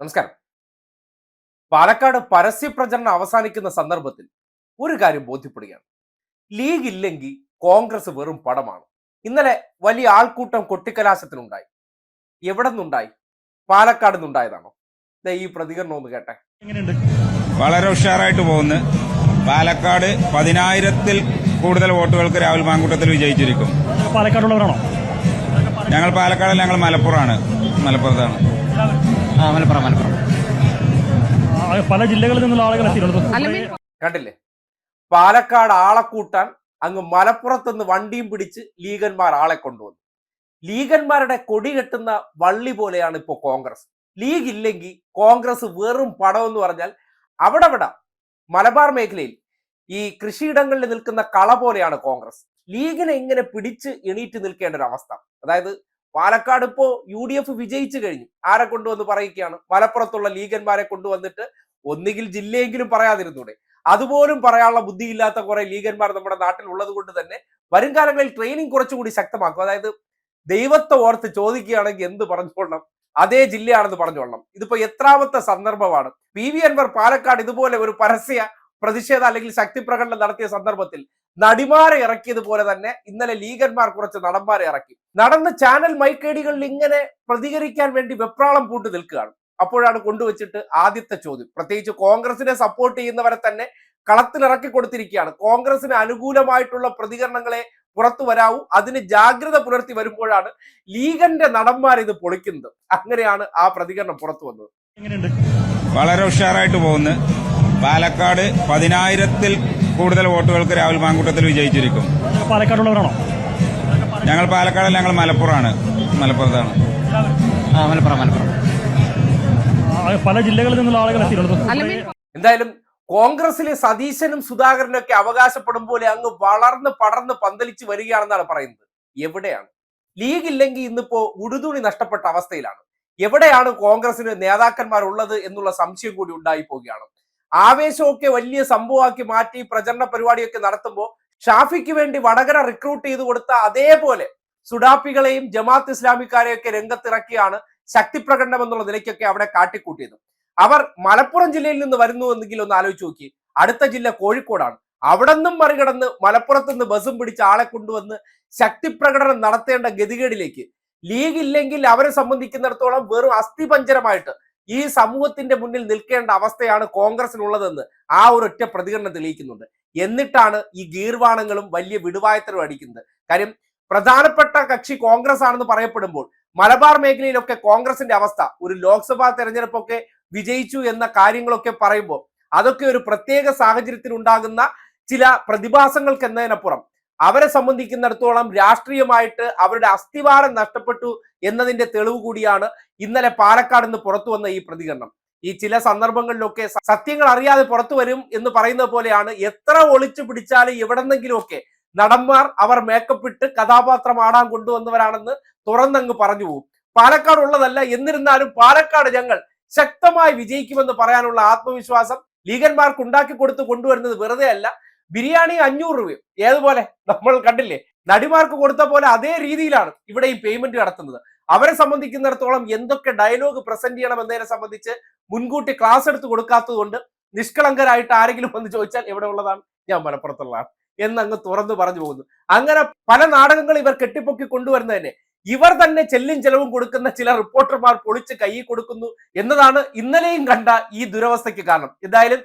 നമസ്കാരം. പാലക്കാട് പരസ്യ പ്രചരണം അവസാനിക്കുന്ന സന്ദർഭത്തിൽ ഒരു കാര്യം ബോധ്യപ്പെടുകയാണ്. ലീഗ് ഇല്ലെങ്കിൽ കോൺഗ്രസ് വെറും പടമാണ്. ഇന്നലെ വലിയ ആൾക്കൂട്ടം കൊട്ടിക്കലാശത്തിനുണ്ടായി. എവിടെ നിന്നുണ്ടായി? പാലക്കാട് നിന്നുണ്ടായതാണോ? ദേ ഈ പ്രതികരണം ഒന്ന് കേട്ടെ. വളരെ ഉഷാറായിട്ട് പോകുന്നു. പാലക്കാട് പതിനായിരത്തിൽ കൂടുതൽ വോട്ടുകൾക്ക് രാഹുൽ മാങ്കൂട്ടത്തിൽ വിജയിച്ചിരിക്കും. പാലക്കാടുള്ളവരാണോ? ഞങ്ങൾ പാലക്കാട് ഞങ്ങൾ മലപ്പുറമാണ്. മലപ്പുറത്താണ്. ആ മലപ്പുറം മലപ്പുറം. പല ജില്ലകളിൽ നിന്നുള്ള ആളുകൾ എത്തിയിട്ടുണ്ട്. കണ്ടില്ലേ? പാലക്കാട് ആളെ കൂട്ടാൻ അങ്ങ് മലപ്പുറത്തുനിന്ന് വണ്ടിയും പിടിച്ച് ലീഗന്മാർ ആളെ കൊണ്ടുവന്നു. ലീഗന്മാരുടെ കൊടി കെട്ടുന്ന വള്ളി പോലെയാണ് ഇപ്പോ കോൺഗ്രസ്. ലീഗ് ഇല്ലെങ്കിൽ കോൺഗ്രസ് വെറും പടം എന്ന് പറഞ്ഞാൽ അവിടെ വിടാം മലബാർ മേഖലയിൽ ഈ കൃഷിയിടങ്ങളിൽ നിൽക്കുന്ന കള പോലെയാണ് കോൺഗ്രസ്. ലീഗിനെ ഇങ്ങനെ പിടിച്ച് എണീറ്റ് നിൽക്കേണ്ട ഒരു അവസ്ഥ. അതായത് പാലക്കാട് ഇപ്പോ യു ഡി എഫ് വിജയിച്ചു കഴിഞ്ഞു. ആരെ കൊണ്ടുവന്ന് പറയുകയാണ്? മലപ്പുറത്തുള്ള ലീഗന്മാരെ കൊണ്ടുവന്നിട്ട് ഒന്നുകിൽ ജില്ലയെങ്കിലും പറയാതിരുന്നൂടെ. അതുപോലും പറയാനുള്ള ബുദ്ധിയില്ലാത്ത കുറെ ലീഗന്മാർ നമ്മുടെ നാട്ടിൽ ഉള്ളത് കൊണ്ട് തന്നെ വരും കാലങ്ങളിൽ ട്രെയിനിങ് കുറച്ചുകൂടി ശക്തമാക്കും. അതായത് ദൈവത്തെ ഓർത്ത് ചോദിക്കുകയാണെങ്കിൽ എന്ത് പറഞ്ഞുകൊള്ളണം അതേ ജില്ലയാണെന്ന് പറഞ്ഞുകൊള്ളണം ഇതിപ്പോ എത്രാമത്തെ സന്ദർഭമാണ്. പി വി അൻവർ പാലക്കാട് ഇതുപോലെ ഒരു പരസ്യ പ്രതിഷേധ അല്ലെങ്കിൽ ശക്തി പ്രകടനം നടത്തിയ സന്ദർഭത്തിൽ നടിമാരെ ഇറക്കിയതുപോലെ തന്നെ ഇന്നലെ ലീഗന്മാർ കുറച്ച് നടന്മാരെ ഇറക്കി. നടന്ന് ചാനൽ മൈക്കേടികളിൽ ഇങ്ങനെ പ്രതികരിക്കാൻ വേണ്ടി വെപ്രാളം പൂട്ടു നിൽക്കുകയാണ്. അപ്പോഴാണ് കൊണ്ടുവച്ചിട്ട് ആദ്യത്തെ ചോദ്യം. പ്രത്യേകിച്ച് കോൺഗ്രസിനെ സപ്പോർട്ട് ചെയ്യുന്നവരെ തന്നെ കളത്തിലിറക്കി കൊടുത്തിരിക്കുകയാണ്. കോൺഗ്രസിന് അനുകൂലമായിട്ടുള്ള പ്രതികരണങ്ങളെ പുറത്തു വരാവൂ അതിന് ജാഗ്രത പുലർത്തി വരുമ്പോഴാണ് ലീഗന്റെ നടന്മാർ ഇത് പൊളിക്കുന്നത്. അങ്ങനെയാണ് ആ പ്രതികരണം പുറത്തു വന്നത്. വളരെ ഉഷാറായിട്ട് പോകുന്നു. പാലക്കാട് പതിനായിരത്തിൽ കൂടുതൽ വോട്ടുകൾക്ക് രാഹുൽ മാങ്കൂട്ടത്തിൽ വിജയിച്ചിരിക്കും. പാലക്കാടുള്ളവരാണോ? ഞങ്ങൾ പാലക്കാട് ഞങ്ങൾ മലപ്പുറമാണ്. മലപ്പുറത്താണ്. ആ മലപ്പുറം മലപ്പുറം. പല ജില്ലകളിൽ നിന്നുള്ള ആളുകൾ എന്തായാലും കോൺഗ്രസിലെ സതീശനും സുധാകരനും ഒക്കെ അവകാശപ്പെടും പോലെ അങ്ങ് വളർന്ന് പടർന്ന് പന്തലിച്ച് വരികയാണെന്നാണ് പറയുന്നത്. എവിടെയാണ്? ലീഗ് ഇല്ലെങ്കിൽ ഇന്നിപ്പോ ഉടുതുണി നഷ്ടപ്പെട്ട അവസ്ഥയിലാണ്. എവിടെയാണ് കോൺഗ്രസിന് നേതാക്കന്മാർ ഉള്ളത് എന്നുള്ള സംശയം കൂടി ഉണ്ടായി പോവുകയാണ്. ആവേശമൊക്കെ വലിയ സംഭവമാക്കി മാറ്റി പ്രചരണ പരിപാടിയൊക്കെ നടത്തുമ്പോൾ ഷാഫിക്ക് വേണ്ടി വടകര റിക്രൂട്ട് ചെയ്തു കൊടുത്ത അതേപോലെ സുഡാപ്പികളെയും ജമാഅത്ത് ഇസ്ലാമിക്കാരെയൊക്കെ രംഗത്തിറക്കിയാണ് ശക്തിപ്രകടനം എന്നുള്ള നിലയ്ക്കൊക്കെ അവിടെ കാട്ടിക്കൂട്ടിയത്. അവർ മലപ്പുറം ജില്ലയിൽ നിന്ന് വരുന്നു എന്നെങ്കിൽ ഒന്ന് ആലോചിച്ച് നോക്കി. അടുത്ത ജില്ല കോഴിക്കോടാണ്. അവിടെ നിന്നും മറികടന്ന് മലപ്പുറത്ത് നിന്ന് ബസ്സും പിടിച്ച് ആളെ കൊണ്ടുവന്ന് ശക്തിപ്രകടനം നടത്തേണ്ട ഗതികേടിലേക്ക്. ലീഗ് ഇല്ലെങ്കിൽ അവരെ സംബന്ധിക്കുന്നിടത്തോളം വെറും അസ്ഥിപഞ്ചരമായിട്ട് ഈ സമൂഹത്തിന്റെ മുന്നിൽ നിൽക്കേണ്ട അവസ്ഥയാണ് കോൺഗ്രസിനുള്ളതെന്ന് ആ ഒരു ഒറ്റ പ്രതികരണം തെളിയിക്കുന്നുണ്ട്. എന്നിട്ടാണ് ഈ ഗീർവാണങ്ങളും വലിയ വിടുവായത്തരും അടിക്കുന്നത്. കാര്യം പ്രധാനപ്പെട്ട കക്ഷി കോൺഗ്രസ് ആണെന്ന് പറയപ്പെടുമ്പോൾ മലബാർ മേഖലയിലൊക്കെ കോൺഗ്രസിന്റെ അവസ്ഥ ഒരു ലോക്സഭാ തെരഞ്ഞെടുപ്പൊക്കെ വിജയിച്ചു എന്ന കാര്യങ്ങളൊക്കെ പറയുമ്പോൾ അതൊക്കെ ഒരു പ്രത്യേക സാഹചര്യത്തിൽ ഉണ്ടാകുന്ന ചില പ്രതിഭാസങ്ങൾക്ക് എന്നതിനപ്പുറം അവരെ സംബന്ധിക്കുന്നിടത്തോളം രാഷ്ട്രീയമായിട്ട് അവരുടെ അസ്ഥിവാരം നഷ്ടപ്പെട്ടു എന്നതിന്റെ തെളിവ് കൂടിയാണ് ഇന്നലെ പാലക്കാട് നിന്ന് പുറത്തു വന്ന ഈ പ്രതികരണം. ഈ ചില സന്ദർഭങ്ങളിലൊക്കെ സത്യങ്ങൾ അറിയാതെ പുറത്തു വരും എന്ന് പറയുന്നത് പോലെയാണ് എത്ര ഒളിച്ചു പിടിച്ചാലും എവിടെന്നെങ്കിലുമൊക്കെ നടന്മാർ അവർ മേക്കപ്പ് ഇട്ട് കഥാപാത്രം ആടാൻ കൊണ്ടുവന്നവരാണെന്ന് തുറന്നങ്ങ് പറഞ്ഞു പോകും പാലക്കാട് ഉള്ളതല്ല എന്നിരുന്നാലും പാലക്കാട് ഞങ്ങൾ ശക്തമായി വിജയിക്കുമെന്ന് പറയാനുള്ള ആത്മവിശ്വാസം ലീഗന്മാർക്ക് ഉണ്ടാക്കി കൊടുത്ത് കൊണ്ടുവരുന്നത് വെറുതെ അല്ല ബിരിയാണി അഞ്ഞൂറ് രൂപയും. ഏതുപോലെ നമ്മൾ കണ്ടില്ലേ? നടിമാർക്ക് കൊടുത്ത പോലെ അതേ രീതിയിലാണ് ഇവിടെ ഈ പേയ്മെന്റ് നടത്തുന്നത്. അവരെ സംബന്ധിക്കുന്നിടത്തോളം എന്തൊക്കെ ഡയലോഗ് പ്രസന്റ് ചെയ്യണം എന്നതിനെ സംബന്ധിച്ച് മുൻകൂട്ടി ക്ലാസ് എടുത്ത് കൊടുക്കാത്തതുകൊണ്ട് നിഷ്കളങ്കരായിട്ട് ആരെങ്കിലും വന്ന് ചോദിച്ചാൽ എവിടെ ഉള്ളതാണ്? ഞാൻ മലപ്പുറത്തുള്ളതാണ്. എന്നങ്ങ് തുറന്നു പറഞ്ഞു പോകുന്നു. അങ്ങനെ പല നാടകങ്ങൾ ഇവർ കെട്ടിപ്പൊക്കി കൊണ്ടുവരുന്നതന്നെ. ഇവർ തന്നെ ചെല്ലും ചെലവും കൊടുക്കുന്ന ചില റിപ്പോർട്ടർമാർ പൊളിച്ച് കൈ കൊടുക്കുന്നു എന്നതാണ് ഇന്നലെയും കണ്ട ഈ ദുരവസ്ഥയ്ക്ക് കാരണം. എന്തായാലും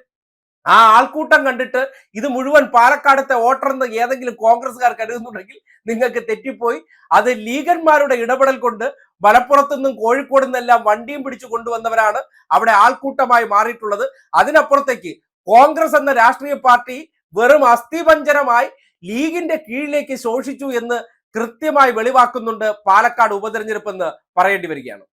ആ ആൾക്കൂട്ടം കണ്ടിട്ട് ഇത് മുഴുവൻ പാലക്കാടത്തെ വോട്ടർ എന്ന് ഏതെങ്കിലും കോൺഗ്രസ്സുകാർ കരുതുന്നുണ്ടെങ്കിൽ നിങ്ങൾക്ക് തെറ്റിപ്പോയി. അത് ലീഗന്മാരുടെ ഇടപെടൽ കൊണ്ട് മലപ്പുറത്തു നിന്നും കോഴിക്കോട് നിന്നെല്ലാം വണ്ടിയും പിടിച്ചു കൊണ്ടുവന്നവരാണ് അവിടെ ആൾക്കൂട്ടമായി മാറിയിട്ടുള്ളത്. അതിനപ്പുറത്തേക്ക് കോൺഗ്രസ് എന്ന രാഷ്ട്രീയ പാർട്ടി വെറും അസ്ഥിപഞ്ചരമായി ലീഗിന്റെ കീഴിലേക്ക് ശോഷിച്ചു എന്ന് കൃത്യമായി വെളിവാക്കുന്നുണ്ട് പാലക്കാട് ഉപതെരഞ്ഞെടുപ്പ് എന്ന് പറയേണ്ടി വരികയാണ്.